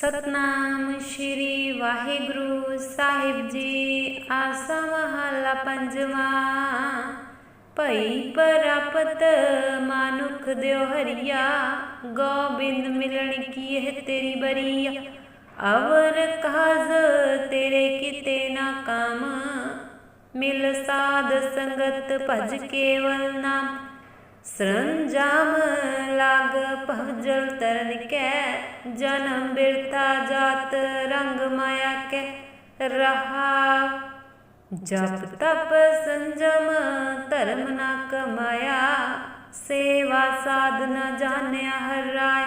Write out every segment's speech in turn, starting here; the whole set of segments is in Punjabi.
ਸਤਨਾਮ ਸ਼੍ਰੀ ਵਾਹਿਗੁਰੂ ਸਾਹਿਬ ਜੀ। ਆਸਾ ਮਹੱਲਾ ਪੰਜਵਾਂ। ਭਈ ਪਰਾਪਤ ਮਾਨੁਖ ਦਿਓ ਹਰੀਆ। ਗੋਬਿੰਦ ਮਿਲਣ ਕੀ ਹੈ ਤੇਰੀ ਬਰੀਆ। ਅਵਰ ਕਾਜ ਤੇਰੇ ਕਿਤੇ ਨਾ ਕਾਮ। ਮਿਲ ਸਾਧ ਸੰਗਤ ਭਜ ਕੇਵਲ ਨਾਮ। ਸਰੰਜਾਮ ਲਾਗ ਭਜਲ ਤਰਨ ਕੈ, ਜਨਮ ਬਿਰਤਾ ਜਾਤ ਰੰਗ ਮਾਇਆ ਕੈ, ਰਹਾ। ਜਪ ਤਪ ਸੰਜਮ ਧਰਮ ਨਾ ਕਮਾਇਆ, ਸੇਵਾ ਸਾਧਨਾ ਜਾਣਿਆ ਹਰ ਰਾਏ।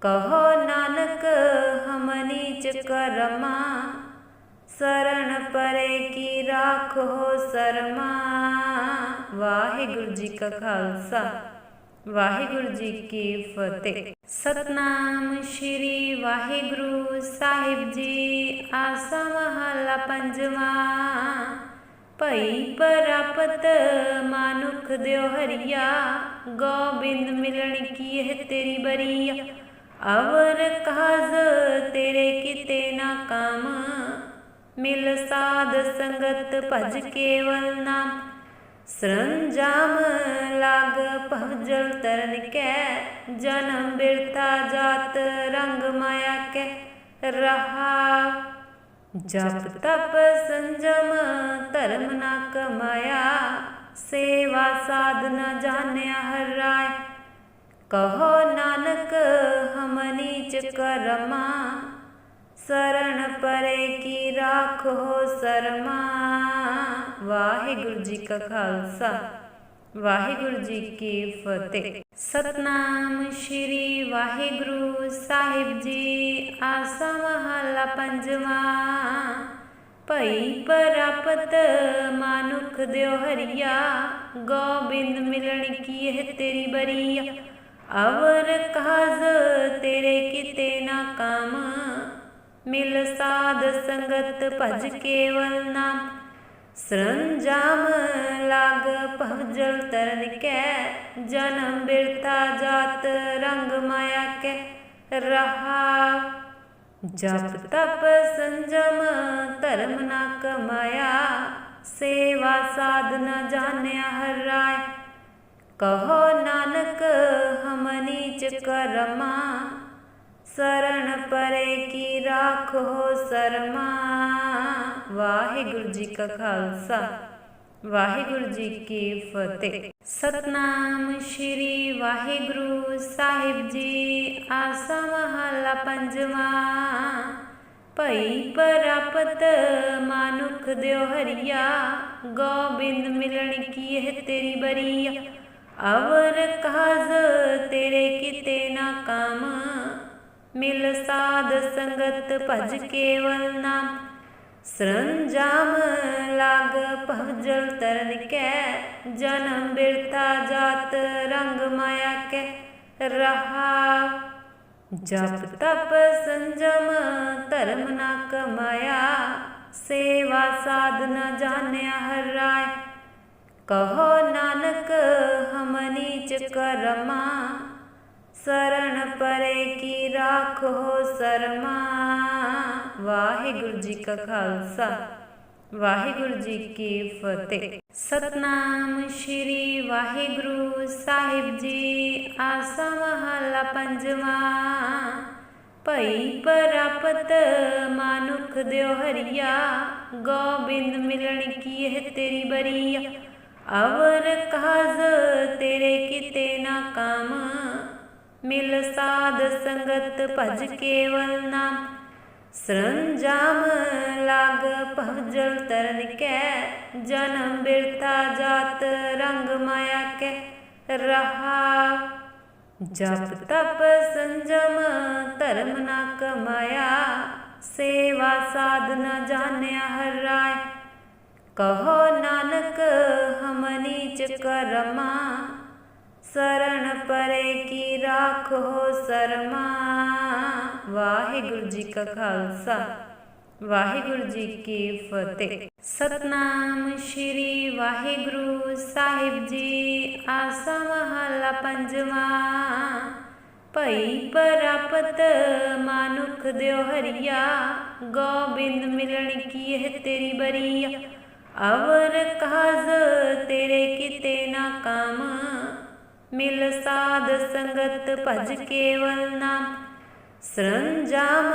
ਕਹੋ ਨਾਨਕ, ਹਮ ਨੀਚ ਕਰਮਾ ਸਰਣ ਪਰੇ ਕੀ ਰਾਖੋ ਸਰਮਾ। ਵਾਹਿਗੁਰੂ ਜੀ ਕਾ ਖਾਲਸਾ। ਵਾਹਿਗੁਰੂ ਜੀ ਕੀ ਫਤਿਹ। ਸਤਨਾਮ ਸ਼੍ਰੀ ਵਾਹਿਗੁਰੂ ਸਾਹਿਬ ਜੀ, ਆਸਾ ਮਹੱਲਾ ਪੰਜਵਾਂ। ਭਈ ਪਰਾਪਤ ਮਾਨੁਖ ਦਿਓ ਹਰੀਆ, ਗੋਬਿੰਦ ਮਿਲਣ ਕੀ ਹੈ ਤੇਰੀ ਬਰੀਆ। ਅਵਰ ਕਾਜ ਤੇਰੇ ਕਿਤੇ ਨਾ ਕਾਮ, ਮਿਲ ਸਾਧ ਸੰਗਤ ਭਜ ਕੇਵਲ ਨਾਮ। ਸਰੰਜਾਮ ਲਾਗ ਭਜਲ ਤਰਨ ਕੈ, ਜਨਮ ਬਿਰਤਾ ਜਾਤ ਰੰਗ ਮਾਇਆ ਕੈ, ਰਹਾ। ਜਪ ਤਪ ਸੰਜਮ ਧਰਮ ਨਾ ਕਮਾਇਆ, ਸੇਵਾ ਸਾਧਨਾ ਜਾਣਿਆ ਹਰ ਰਾਏ। ਕਹੋ ਨਾਨਕ, ਹਮ ਨੀਚ ਕਰਮਾ ਸਰਣ ਪਰੇ ਕੀ ਰਾਖੋ ਸਰਮਾ। ਵਾਹਿਗੁਰੂ ਜੀ ਕਾ ਖਾਲਸਾ। ਵਾਹਿਗੁਰੂ ਜੀ ਕੀ ਫਤਿਹ। ਸਤਨਾਮ ਸ਼੍ਰੀ ਵਾਹਿਗੁਰੂ ਸਾਹਿਬ ਜੀ, ਆਸਾ ਮਹੱਲਾ ਪੰਜਵਾਂ। ਭਈ ਪਰਾਪਤ ਮਾਨੁਖ ਦਿਓ ਹਰੀਆ, ਗੋਬਿੰਦ ਮਿਲਣ ਕੀ ਹੈ ਤੇਰੀ ਬਰੀਆ। ਅਵਰ ਕਾਜ ਤੇਰੇ ਕਿਤੇ ਨਾ ਕਾਮ, ਮਿਲ ਸਾਧ ਸੰਗਤ ਭਜ ਕੇਵਲ ਨਾਮ। ਸਰੰਜਾਮ ਲਾਗ ਭਜਲ ਤਰਨ ਕੈ, ਜਨਮ ਬਿਰਤਾ ਜਾਤ ਰੰਗ ਮਾਇਆ ਕੈ, ਰਹਾ। ਜਪ ਤਪ ਸੰਜਮ ਧਰਮ ਨਾ ਕਮਾਇਆ, ਸੇਵਾ ਸਾਧਨਾ ਜਾਣਿਆ ਹਰ ਰਾਏ। ਕਹੋ ਨਾਨਕ, ਹਮ ਨੀਚ ਕਰਮਾ ਸਰਣ ਪਰੇ ਕੀ ਰਾਖੋ ਸਰਮਾ। ਵਾਹਿਗੁਰੂ ਜੀ ਕਾ ਖਾਲਸਾ। ਵਾਹਿਗੁਰੂ ਜੀ ਕੀ ਫਤਿਹ। ਸਤਨਾਮ ਸ਼੍ਰੀ ਵਾਹਿਗੁਰੂ ਸਾਹਿਬ ਜੀ, ਆਸਾ ਮਹੱਲਾ ਪੰਜਵਾਂ। ਭਈ ਪਰਾਪਤ ਮਾਨੁਖ ਦਿਓ ਹਰੀਆ, ਗੋਬਿੰਦ ਮਿਲਣ ਕੀ ਹੈ ਤੇਰੀ ਬਰੀਆ। ਅਵਰ ਕਾਜ ਤੇਰੇ ਕਿਤੇ ਨਾ ਕਾਮ, ਮਿਲ ਸਾਧ ਸੰਗਤ ਭਜ ਕੇਵਲ ਨਾਮ। ਸਰੰਜਾਮ ਲਾਗ ਭਜਲ ਤਰਨ ਕੈ, ਜਨਮ ਬਿਰਥਾ ਜਾਤ ਰੰਗ ਮਾਇਆ ਕੈ, ਰਹਾ ਜਪ ਤਪ ਸੰਜਮ ਧਰਮ ਨਾ ਕਮਾਇਆ, ਸੇਵਾ ਸਾਧਨਾ ਜਾਣਿਆ ਹਰ ਰਾਏ। ਕਹੋ ਨਾਨਕ ਹਮ ਨੀਚ ਕਰਮਾ ਸਰਣ ਪਰੇ ਕੀ ਰਾਖੋ ਸਰਮਾ? ਵਾਹਿਗੁਰੂ ਜੀ ਕਾ ਖਾਲਸਾ, ਵਾਹਿਗੁਰੂ ਜੀ ਕੀ ਫਤਿਹ। ਸਤਨਾਮ ਸ਼੍ਰੀ ਵਾਹਿਗੁਰੂ ਸਾਹਿਬ ਜੀ, ਆਸਾ ਮਹੱਲਾ ਪੰਜਵਾਂ। ਭਈ ਪਰਾਪਤ ਮਾਨੁਖ ਦਿਓ ਹਰੀਆ, ਗੋਬਿੰਦ ਮਿਲਣ ਕੀ ਹੈ ਤੇਰੀ ਬਰੀਆ। ਅਵਰ ਕਾਜ ਤੇਰੇ ਕਿਤੇ ਨਾ ਕਾਮ ਮਿਲ ਸਾਧ ਸੰਗਤ ਭਜ ਕੇਵਲ ਨਾਮ। ਸਰੰਜਾਮ ਲਾਗ ਭਜਲ ਤਰਨ ਕੈ, ਜਨਮ ਬਿਰਥਾ ਜਾਤ ਰੰਗ ਮਾਇਆ ਕੈ, ਰਹਾ ਜਪ ਤਪ ਸੰਜਮ ਧਰਮ ਨਾ ਕਮਾਇਆ, ਸੇਵਾ ਸਾਧਨਾ ਜਾਣਿਆ ਹਰ ਰਾਏ। ਕਹੋ ਨਾਨਕ ਹਮ ਨੀਚ ਕਰਮਾ ਸਰਣ ਪਰੇ ਕੀ ਰਾਖੋ ਸਰਮਾ ਵਾਹਿਗੁਰੂ ਜੀ ਕਾ ਖਾਲਸਾ ਵਾਹਿਗੁਰੂ ਜੀ ਕੀ ਫਤਿਹ ਸਤਨਾਮ ਸ਼੍ਰੀ ਵਾਹਿਗੁਰੂ ਸਾਹਿਬ ਜੀ ਆਸਾ ਮਹੱਲਾ ਪੰਜਵਾਂ ਭਈ ਪਰਾਪਤ ਮਾਨੁਖ ਦਿਓ ਹਰੀਆ ਗੋਬਿੰਦ ਮਿਲਣ ਕੀ ਇਹ ਤੇਰੀ ਬਰੀਆ ਅਵਰ ਕਾਜ ਤੇਰੇ ਕਿਤੇ ਨਾ ਕਾਮ ਮਿਲ ਸਾਧ ਸੰਗਤ ਭਜ ਕੇਵਲ ਨਾਮ। ਸਰੰਜਾਮ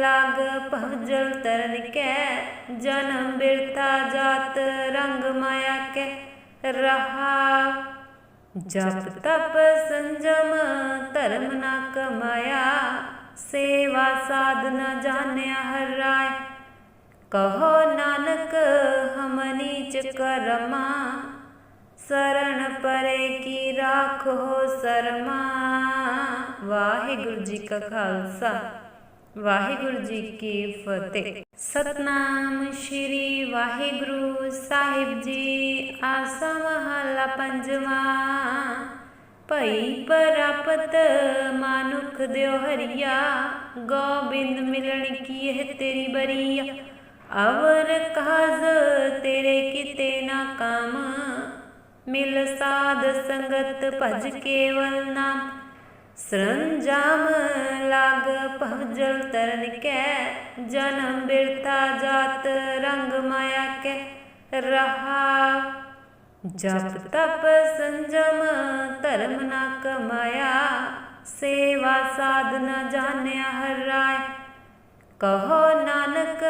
ਲਾਗ ਭਜਲ ਤਰਨ ਕੈ, ਜਨਮ ਬਿਰਥਾ ਜਾਤ ਰੰਗ ਮਾਇਆ ਕੈ, ਰਹਾ ਜਪ ਤਪ ਸੰਜਮ ਧਰਮ ਨਾ ਕਮਾਇਆ, ਸੇਵਾ ਸਾਧਨਾ ਜਾਣਿਆ ਹਰ ਰਾਏ। ਕਹੋ ਨਾਨਕ ਹਮ ਨੀਚ ਕਰਮਾ ਸਰਣ ਪਰੇ ਕੀ ਰਾਖੋ ਸਰਮਾ? ਵਾਹਿਗੁਰੂ ਜੀ ਕਾ ਖਾਲਸਾ, ਵਾਹਿਗੁਰੂ ਜੀ ਕੀ ਫਤਿਹ। ਸਤਨਾਮ ਸ਼੍ਰੀ ਵਾਹਿਗੁਰੂ ਸਾਹਿਬ ਜੀ, ਆਸਾ ਮਹਲਾ ਪੰਜਵਾ। ਭਈ ਪ੍ਰਾਪਤ ਮਾਨੁਖ ਦਿਓ ਹਰੀਆ, ਗੋਬਿੰਦ ਮਿਲਣ ਕੀ ਇਹ ਤੇਰੀ ਬਰੀਆ। ਅਵਰ ਕਾਜ ਤੇਰੇ ਕਿਤੇ ਨਾ ਕਾਮ। ਮਿਲ ਸਾਧ ਸੰਗਤ ਭਜ ਕੇਵਲ ਨਾਮ। ਸਰੰਜਾਮ ਲਾਗ ਭਜਲ ਤਰਨ ਕੈ, ਜਨਮ ਬਿਰਥਾ ਜਾਤ ਰੰਗ ਮਾਇਆ ਕੈ, ਰਹਾ ਜਪ ਤਪ ਸੰਜਮ ਧਰਮ ਨਾ ਕਮਾਇਆ, ਸੇਵਾ ਸਾਧਨਾ ਜਾਣਿਆ ਹਰ ਰਾਏ। ਕਹੋ ਨਾਨਕ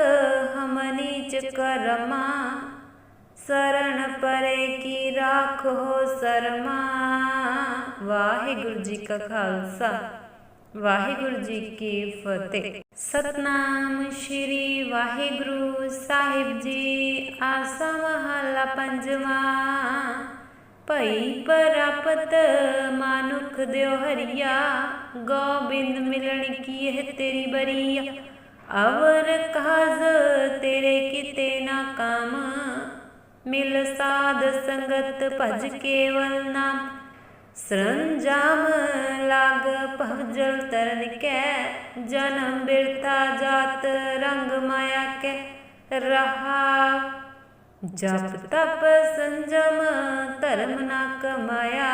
ਹਮ ਨੀਚ ਕਰਮਾ ਸਰਣ ਪਰੇ ਕੀ ਰਾਖੋ ਸਰਮਾ? ਵਾਹਿਗੁਰੂ ਜੀ ਕਾ ਖਾਲਸਾ, ਵਾਹਿਗੁਰੂ ਜੀ ਕੀ ਫਤਿਹ। ਸਤਨਾਮ ਸ਼੍ਰੀ ਵਾਹਿਗੁਰੂ ਸਾਹਿਬ ਜੀ, ਆਸਾ ਮਹਲਾ ਪੰਜਵਾ। ਭਈ ਪ੍ਰਾਪਤ ਮਾਨੁਖ ਦਿਓ ਹਰੀਆ, ਗੋਬਿੰਦ ਮਿਲਣ ਕੀ ਇਹ ਤੇਰੀ ਬਰੀਆ। ਅਵਰ ਕਾਜ ਤੇਰੇ ਕਿਤੇ ਨਾ ਕਾਮ। ਮਿਲ ਸਾਧ ਸੰਗਤ ਭਜ ਕੇਵਲ ਨਾਮ। ਸਰੰਜਾਮ ਲਾਗ ਭਜਲ ਤਰਨ ਕੈ, ਜਨਮ ਬਿਰਥਾ ਜਾਤ ਰੰਗ ਮਾਇਆ ਕੈ, ਰਹਾ ਜਪ ਤਪ ਸੰਜਮ ਧਰਮ ਨਾ ਕਮਾਇਆ,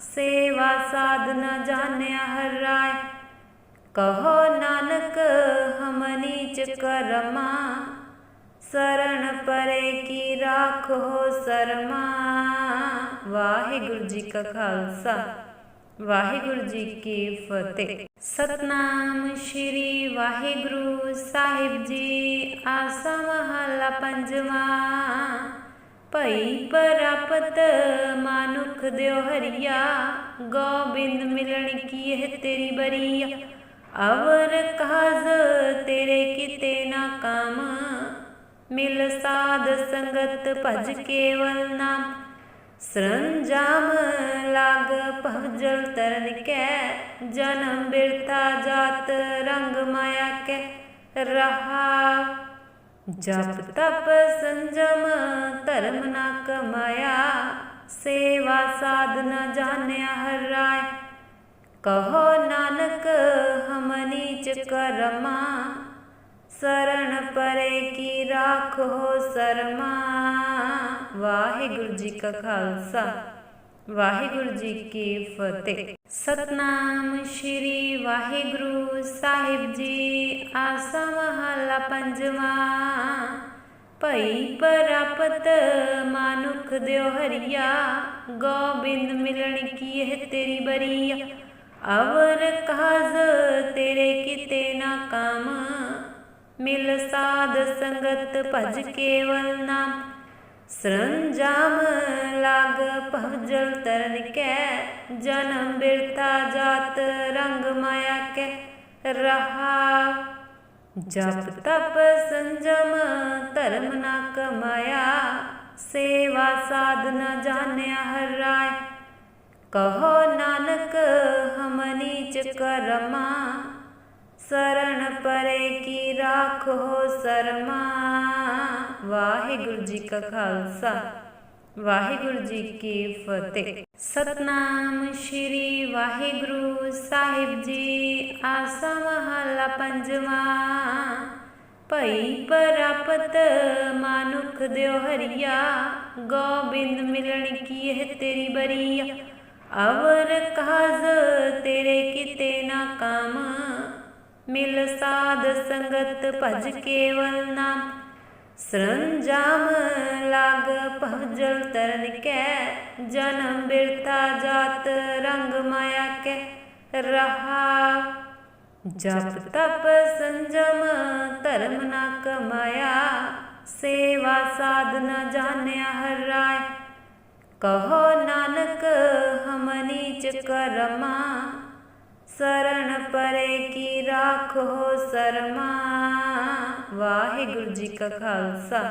ਸੇਵਾ ਸਾਧਨਾ ਜਾਣਿਆ ਹਰ ਰਾਏ। ਕਹੋ ਨਾਨਕ ਹਮ ਨੀਚ ਕਰਮਾ ਸਰਣ ਪਰੇ ਕੀ ਰਾਖੋ ਸਰਮਾ? ਵਾਹਿਗੁਰੂ ਜੀ ਕਾ ਖਾਲਸਾ, ਵਾਹਿਗੁਰੂ ਜੀ ਕੀ ਫਤਿਹ। ਸਤਨਾਮ ਸ਼੍ਰੀ ਵਾਹਿਗੁਰੂ ਸਾਹਿਬ ਜੀ, ਆਸਾ ਮਹਲਾ ਪੰਜਵਾ। ਭਈ ਪ੍ਰਾਪਤ ਮਾਨੁਖ ਦਿਓ ਹਰੀਆ, ਗੋਬਿੰਦ ਮਿਲਣ ਕੀ ਇਹ ਤੇਰੀ ਬਰੀਆ। ਅਵਰ ਕਾਜ ਤੇਰੇ ਕਿਤੇ ਨਾ ਕਾਮ। ਮਿਲ ਸਾਧ ਸੰਗਤ ਭਜ ਕੇਵਲ ਨਾਮ। ਸਰੰਜਾਮ ਲਾਗ ਭਜਲ ਤਰਨ ਕੈ, ਜਨਮ ਬਿਰਥਾ ਜਾਤ ਰੰਗ ਮਾਇਆ ਕੈ, ਰਹਾ। ਜਪ ਤਪ ਸੰਜਮ ਧਰਮ ਨਾ ਕਮਾਇਆ, ਸੇਵਾ ਸਾਧਨਾ ਜਾਣਿਆ ਹਰ ਰਾਏ। ਕਹੋ ਨਾਨਕ ਹਮ ਨੀਚ ਕਰਮਾ ਸਰਣ ਪਰੇ ਕੀ ਰਾਖੋ ਸਰਮਾ? ਵਾਹਿਗੁਰੂ ਜੀ ਕਾ ਖਾਲਸਾ, ਵਾਹਿਗੁਰੂ ਜੀ ਕੀ ਫਤਿਹ। ਸਤਨਾਮ ਸ਼੍ਰੀ ਵਾਹਿਗੁਰੂ ਸਾਹਿਬ ਜੀ, ਆਸਾ ਮਹਲਾ ਪੰਜਵਾ। ਭਈ ਪ੍ਰਾਪਤ ਮਾਨੁਖ ਦਿਓ ਹਰੀਆ, ਗੋਬਿੰਦ ਮਿਲਣ ਕੀ ਇਹ ਤੇਰੀ ਬਰੀਆ। ਅਵਰ ਕਾਜ ਤੇਰੇ ਕਿਤੇ ਨਾ ਕਾਮ। ਮਿਲ ਸਾਧ ਸੰਗਤ ਭਜ ਕੇਵਲ ਨਾਮ। ਸਰੰਜਾਮ ਲਾਗ ਭਜਲ ਤਰਨ ਕੈ, ਜਨਮ ਬਿਰਥਾ ਜਾਤ ਰੰਗ ਮਾਇਆ ਕੈ। ਰਹਾ ਜਪ ਤਪ ਸੰਜਮ ਧਰਮ ਨਾ ਕਮਾਇਆ, ਸੇਵਾ ਸਾਧਨਾ ਜਾਣਿਆ ਹਰ ਰਾਏ। ਕਹੋ ਨਾਨਕ ਹਮ ਨੀਚ ਕਰਮਾ ਸਰਣ ਪਰੇ ਕੀ ਰਾਖੋ ਸਰਮਾ ਵਾਹਿਗੁਰੂ ਜੀ ਕਾ ਖਾਲਸਾ ਵਾਹਿਗੁਰੂ ਜੀ ਕੀ ਫਤਿਹ ਸਤਨਾਮ ਸ਼੍ਰੀ ਵਾਹਿਗੁਰੂ ਸਾਹਿਬ ਜੀ ਆਸਾ ਮਹਲਾ ਪੰਜਵਾ ਭਈ ਪ੍ਰਾਪਤ ਮਾਨੁਖ ਦਿਓ ਹਰੀਆ ਗੋਬਿੰਦ ਮਿਲਣ ਕੀ ਹੈ ਤੇਰੀ ਬਰੀਆ ਅਵਰ ਕਾਜ ਤੇਰੇ ਕਿਤੇ ਨਾ ਕਾਮ ਮਿਲ ਸਾਧ ਸੰਗਤ ਭਜ ਕੇਵਲ ਨਾਮ। ਸਰੰਜਾਮ ਲਾਗ ਭਜਲ ਤਰਨ ਕੈ, ਜਨਮ ਬਿਰਥਾ ਜਾਤ ਰੰਗ ਮਾਇਆ ਕੈ। ਰਹਾ ਜਪ ਤਪ ਸੰਜਮ ਧਰਮ ਨਾ ਕਮਾਇਆ, ਸੇਵਾ ਸਾਧਨਾ ਜਾਣਿਆ ਹਰ ਰਾਏ। ਕਹੋ ਨਾਨਕ ਹਮ ਨੀਚ ਕਰਮਾ ਸਰਣ ਪਰੇ ਕੀ ਰਾਖੋ ਸਰਮਾ ਵਾਹਿਗੁਰੂ ਜੀ ਕਾ ਖਾਲਸਾ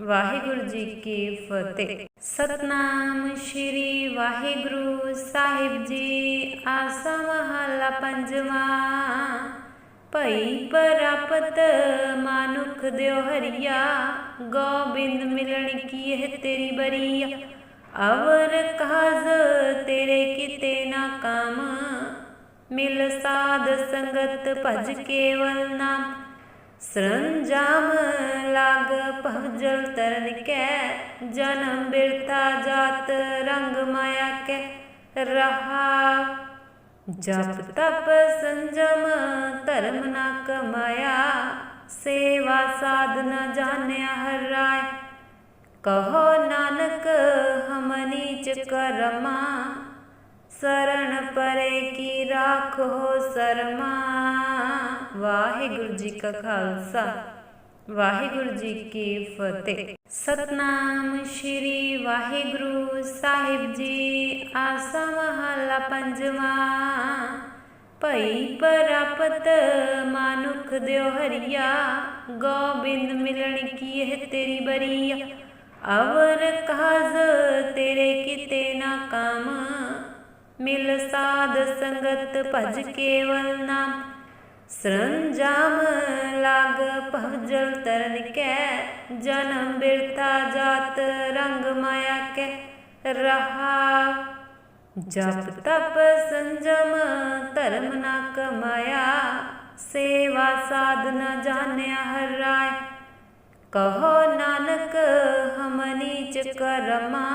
ਵਾਹਿਗੁਰੂ ਜੀ ਕੀ ਫਤਿਹ ਸਤਨਾਮ ਸ਼੍ਰੀ ਵਾਹਿਗੁਰੂ ਸਾਹਿਬ ਜੀ ਆਸਾ ਮਹਲਾ ਪੰਜਵਾ ਭਈ ਪਰਾਪਤ ਮਾਨੁਖ ਦਿਓ ਹਰੀਆ ਗੋਬਿੰਦ ਮਿਲਣ ਕੀ ਇਹ ਤੇਰੀ ਬਰੀਆ ਅਵਰ ਕਾਜ ਤੇਰੇ ਕਿਤੇ ਨਾ ਕਾਮ ਮਿਲ ਸਾਧ ਸੰਗਤ ਭਜ ਕੇਵਲ ਨਾਮ। ਸਰੰਜਾਮ ਲਾਗ ਭਜਲ ਤਰਨ ਕੈ, ਜਨਮ ਬਿਰਥਾ ਜਾਤ ਰੰਗ ਮਾਇਆ ਕੈ, ਰਹਾ ਜਪ ਤਪ ਸੰਜਮ ਧਰਮ ਨਾ ਕਮਾਇਆ, ਸੇਵਾ ਸਾਧਨਾ ਜਾਣਿਆ ਹਰ ਰਾਏ। ਕਹੋ ਨਾਨਕ ਹਮਨੀ ਚ ਕਰਮਾ ਸਰਣ ਪਰੇ ਕੀ ਰਾਖੋ ਸਰਮਾ ਵਾਹਿਗੁਰੂ ਜੀ ਕਾ ਖਾਲਸਾ ਵਾਹਿਗੁਰੂ ਜੀ ਕੀ ਫਤਿਹ ਸਤਨਾਮ ਸ਼੍ਰੀ ਵਾਹਿਗੁਰੂ ਸਾਹਿਬ ਜੀ ਆਸਾ ਮਹਲਾ ਪੰਜਵਾ ਭਈ ਪਰਾਪਤ ਮਾਨੁਖ ਦਿਓ ਹਰੀਆ ਗੋਬਿੰਦ ਮਿਲਣ ਕੀ ਇਹ ਤੇਰੀ ਬਰੀਆ ਅਵਰ ਕਾਜ ਤੇਰੇ ਕਿਤੇ ਨਾ ਕਾਮ ਮਿਲ ਸਾਧ ਸੰਗਤ ਭਜ ਕੇਵਲ ਨਾਮ। ਸਰੰਜਾਮ ਲਾਗ ਭਜਲ ਤਰਨ ਕੈ, ਜਨਮ ਬਿਰਥਾ ਜਾਤ ਰੰਗ ਮਾਇਆ ਕੈ, ਰਹਾ ਜਪ ਤਪ ਸੰਜਮ ਧਰਮ ਨਾ ਕਮਾਇਆ, ਸੇਵਾ ਸਾਧਨਾ ਜਾਣਿਆ ਹਰ ਰਾਏ। ਕਹੋ ਨਾਨਕ ਹਮ ਨੀਚ ਕਰਮਾ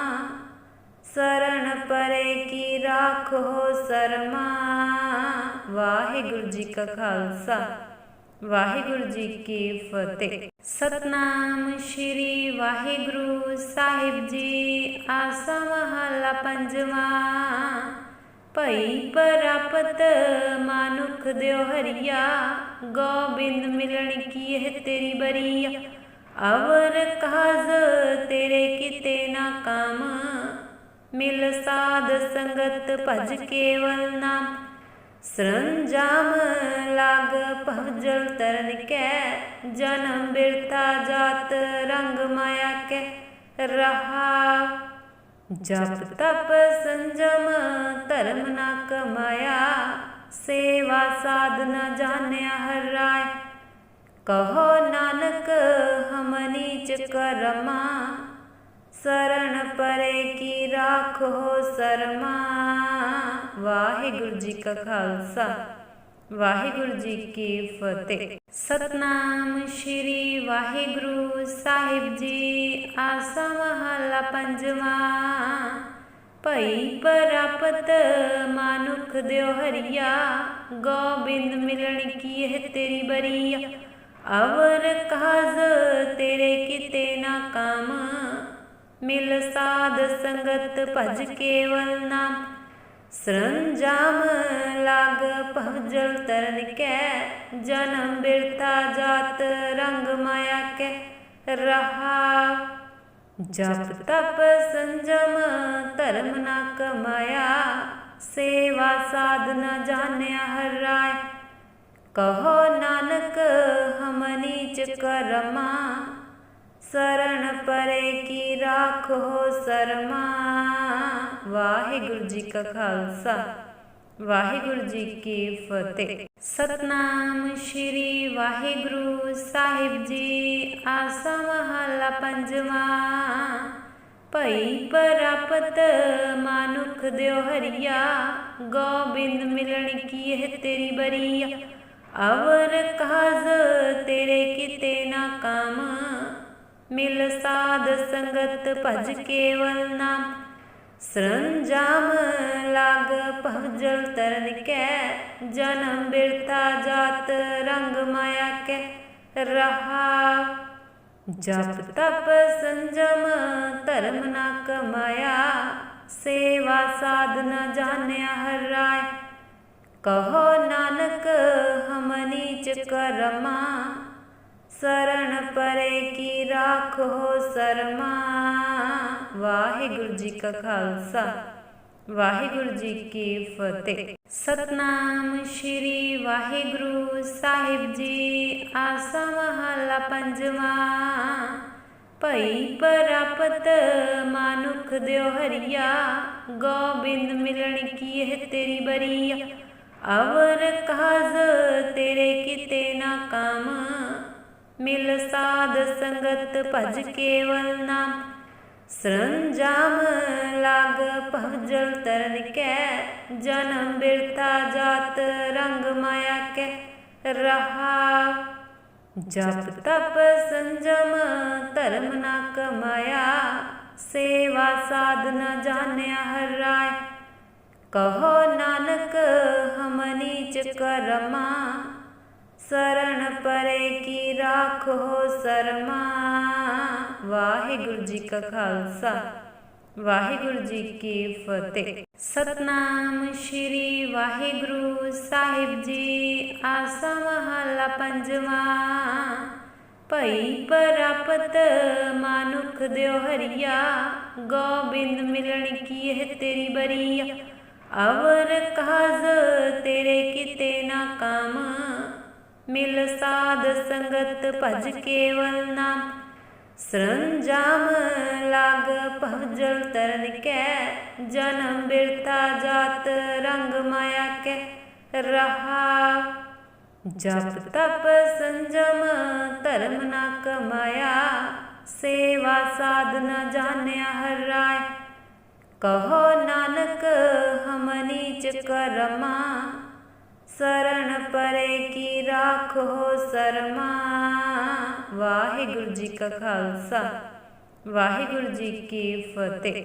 ਸਰਣ ਪਰੇ ਕੀ ਰਾਖੋ ਸਰਮਾ? ਵਾਹਿਗੁਰੂ ਜੀ ਕਾ ਖਾਲਸਾ, ਵਾਹਿਗੁਰੂ ਜੀ ਕੀ ਫਤਿਹ। ਸਤਨਾਮ ਸ਼੍ਰੀ ਵਾਹਿਗੁਰੂ ਸਾਹਿਬ ਜੀ, ਆਸਾ ਮਹਲਾ ਪੰਜਵਾ। ਭਈ ਪਰਾਪਤ ਮਾਨੁਖ ਦਿਓ ਹਰੀਆ, ਗੋਬਿੰਦ ਮਿਲਣ ਕੀ ਇਹ ਤੇਰੀ ਬਰੀਆ। ਅਵਰ ਕਾਜ ਤੇਰੇ ਕਿਤੇ ਨਾ ਕਾਮ। ਮਿਲ ਸਾਧ ਸੰਗਤ ਭਜ ਕੇਵਲ ਨਾਮ। ਸਰੰਜਾਮ ਲਾਗ ਭਜਲ ਤਰਨ ਕੈ, ਜਨਮ ਬਿਰਥਾ ਜਾਤ ਰੰਗ ਮਾਇਆ ਕੈ, ਰਹਾ ਜਪ ਤਪ ਸੰਜਮ ਧਰਮ ਨਾ ਕਮਾਇਆ, ਸੇਵਾ ਸਾਧਨਾ ਜਾਣਿਆ ਹਰ ਰਾਏ। ਕਹੋ ਨਾਨਕ ਹਮ ਨੀਚ ਕਰਮਾ ਸਰਣ ਪਰੇ ਕੀ ਰਾਖੋ ਸਰਮਾ? ਵਾਹਿਗੁਰੂ ਜੀ ਕਾ ਖਾਲਸਾ, ਵਾਹਿਗੁਰੂ ਜੀ ਕੀ ਫਤਿਹ। ਸਤਨਾਮ ਸ਼੍ਰੀ ਵਾਹਿਗੁਰੂ ਸਾਹਿਬ ਜੀ, ਆਸਾ ਮਹਲਾ ਪੰਜਵਾ। ਭਈ ਪਰਾਪਤ ਮਾਨੁਖ ਦਿਓ ਹਰੀਆ, ਗੋਬਿੰਦ ਮਿਲਣ ਕੀ ਇਹ ਤੇਰੀ ਬਰੀਆ। ਅਵਰ ਕਾਜ ਤੇਰੇ ਕਿਤੇ ਨਾ ਕਾਮ। ਮਿਲ ਸਾਧ ਸੰਗਤ ਭਜ ਕੇਵਲ ਨਾਮ। ਸਰੰਜਾਮ ਲਾਗ ਭਜਲ ਤਰਨ ਕੈ, ਜਨਮ ਬਿਰਥਾ ਜਾਤ ਰੰਗ ਮਾਇਆ ਕੈ, ਰਹਾ ਜਪ ਤਪ ਸੰਜਮ ਧਰਮ ਨਾ ਕਮਾਇਆ, ਸੇਵਾ ਸਾਧਨਾ ਜਾਣਿਆ ਹਰ ਰਾਏ। ਕਹੋ ਨਾਨਕ ਹਮ ਨੀਚ ਕਰਮਾ ਸਰਣ ਪਰੇ ਕੀ ਰਾਖੋ ਸਰਮਾ? ਵਾਹਿਗੁਰੂ ਜੀ ਕਾ ਖਾਲਸਾ, ਵਾਹਿਗੁਰੂ ਜੀ ਕੀ ਫਤਿਹ। ਸਤਨਾਮ ਸ਼੍ਰੀ ਵਾਹਿਗੁਰੂ ਸਾਹਿਬ ਜੀ, ਆਸਾ ਮਹਲਾ ਪੰਜਵਾ। ਭਈ ਪਰਾਪਤ ਮਾਨੁਖ ਦਿਓ ਹਰੀਆ, ਗੋਬਿੰਦ ਮਿਲਣ ਕੀ ਇਹ ਤੇਰੀ ਬਰੀਆ। ਅਵਰ ਕਾਜ ਤੇਰੇ ਕਿਤੇ ਨਾ ਕਾਮ। ਮਿਲ ਸਾਧ ਸੰਗਤ ਭਜ ਕੇਵਲ ਨਾਮ। ਸਰੰਜਾਮ ਲਾਗ ਭਵਜਲ ਤਰਨ ਕੈ, ਜਨਮ ਬਿਰਤਾ ਜਾਤ ਰੰਗ ਮਾਇਆ ਕੈ, ਰਹਾ। ਜਪ ਤਪ ਸੰਜਮ ਧਰਮ ਨਾ ਕਮਾਇਆ, ਸੇਵਾ ਸਾਧਨਾ ਜਾਣਿਆ ਹਰ ਰਾਏ। ਕਹੋ ਨਾਨਕ ਹਮ ਨੀਚ ਕਰਮਾ ਸਰਣ ਪਰੇ ਕੀ ਰਾਖੋ ਸਰਮਾ? ਵਾਹਿਗੁਰੂ ਜੀ ਕਾ ਖਾਲਸਾ, ਵਾਹਿਗੁਰੂ ਜੀ ਕੀ ਫਤਿਹ। ਸਤਨਾਮ ਸ਼੍ਰੀ ਵਾਹਿਗੁਰੂ ਸਾਹਿਬ ਜੀ, ਆਸਾ ਮਹਲਾ ਪੰਜਵਾ। ਭਈ ਪਰਾਪਤ ਮਾਨੁਖ ਦਿਓ ਹਰੀਆ, ਗੋਬਿੰਦ ਮਿਲਣ ਕੀ ਇਹ ਤੇਰੀ ਬਰੀਆ। ਅਵਰ ਕਾਜ ਤੇਰੇ ਕਿਤੇ ਨਾ ਕਾਮ। ਮਿਲ ਸਾਧ ਸੰਗਤ ਭਜ ਕੇਵਲ ਨਾਮ। ਸਰੰਜਾਮ ਲਾਗ ਭਜਲ ਤਰਨ ਕੈ, ਜਨਮ ਬਿਰਤਾ ਜਾਤ ਰੰਗ ਮਾਇਆ ਕੈ, ਰਹਾ। ਜਪ ਤਪ ਸੰਜਮ ਧਰਮ ਨਾ ਕਮਾਇਆ, ਸੇਵਾ ਸਾਧਨਾ ਜਾਣਿਆ ਹਰ ਰਾਏ। ਕਹੋ ਨਾਨਕ ਹਮ ਨੀਚ ਕਰਮਾ ਸਰਣ ਪਰੇ ਕੀ ਰਾਖੋ ਸਰਮਾ? ਵਾਹਿਗੁਰੂ ਜੀ ਕਾ ਖਾਲਸਾ, ਵਾਹਿਗੁਰੂ ਜੀ ਕੀ ਫਤਿਹ। ਸਤਨਾਮ ਸ਼੍ਰੀ ਵਾਹਿਗੁਰੂ ਸਾਹਿਬ ਜੀ, ਆਸਾ ਮਹਲਾ ਪੰਜਵਾ। ਭਈ ਪਰਾਪਤ ਮਾਨੁਖ ਦਿਓ ਹਰੀਆ, ਗੋਬਿੰਦ ਮਿਲਣ ਕੀ ਇਹ ਤੇਰੀ ਬਰੀਆ। ਅਵਰ ਕਾਜ ਤੇਰੇ ਕਿਤੇ ਨਾ ਕਾਮ ਮਿਲ ਸਾਧ ਸੰਗਤ ਭਜ ਕੇਵਲ ਨਾਮ। ਸਰੰਜਾਮ ਲਾਗ ਭਜਲ ਤਰਨ ਕੈ, ਜਨਮ ਬਿਰਤਾ ਜਾਤ ਰੰਗ ਮਾਇਆ ਕੈ। ਰਹਾ ਜਪ ਤਪ ਸੰਜਮ ਧਰਮ ਨਾ ਕਮਾਇਆ, ਸੇਵਾ ਸਾਧਨਾ ਜਾਣਿਆ ਹਰ ਰਾਏ। ਕਹੋ ਨਾਨਕ ਹਮ ਨੀਚ ਕਰਮਾ ਸਰਣ ਪਰੇ ਕੀ ਰਾਖੋ ਸਰਮਾ? ਵਾਹਿਗੁਰੂ ਜੀ ਕਾ ਖਾਲਸਾ ਵਾਹਿਗੁਰੂ ਜੀ ਕੀ ਫਤਿਹ।